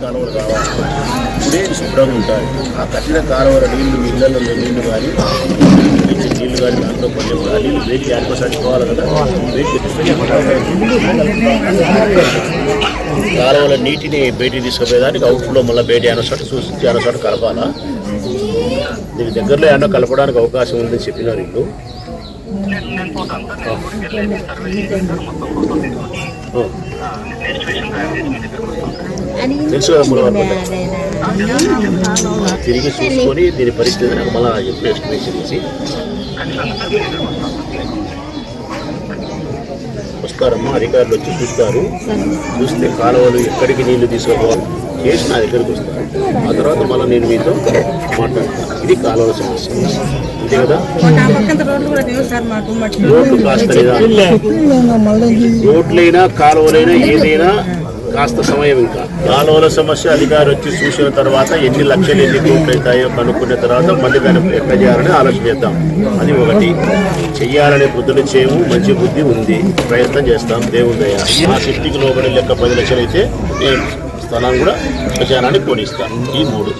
కాలువలు కావాలి శుభ్రంగా ఉంటాయి ఆ కట్టిన కాలువల నీళ్ళు మీ ఇళ్ళలో నీళ్ళు కానీ నీళ్ళు కానీ దాంట్లో కొంచెం నీళ్ళు నీళ్ళు వేడి పోవాలి కదా కాలువల నీటిని బయటికి తీసుకుపోయేదానికి అవుట్లో మళ్ళీ బయట అనసోట చూసి అనసోట కలపాలా దగ్గరలో ఏమన్నా కలపడానికి అవకాశం ఉందని చెప్పినారు వస్తాను తెలుసు కదా తిరిగి చూసుకొని దీని పరిస్థితి మళ్ళీ ఎప్పుడు ఎస్టిమేషన్ చేసి? వస్తారమ్మా అధికారులు వచ్చి చూస్తారు. చూస్తే కాలువలు ఎక్కడికి నీళ్ళు తీసుకోవాలి చేసి నా దగ్గరికి వస్తారు ఆ తర్వాత మళ్ళీ నేను మీతో మాట్లాడతాను. ఇది కాలువల సమస్య. అంతే కదా? రోడ్లు కాస్త లేదా? రోడ్లైనా కాలువలైనా ఏదైనా కాస్త సమయం ఇంకా. కాలువల సమస్య అధికారి వచ్చి చూసిన తర్వాత ఎన్ని లక్షలు ఎన్ని కోట్లు అవుతాయో కనుక్కున్న తర్వాత మళ్ళీ దాన్ని ఎట్లా చేయాలని ఆలోచన చేద్దాం. అది ఒకటి. చెయ్యాలనే బుద్ధులు చేయము మంచి బుద్ధి ఉంది. ప్రయత్నం చేస్తాం. దేవుదయ ఆ శక్తికి లోబడి లెక్క పది లక్షలు అయితే నేను స్థలాన్ని కూడా ప్రచారానికి కొనిస్తాను ఈ మూడు.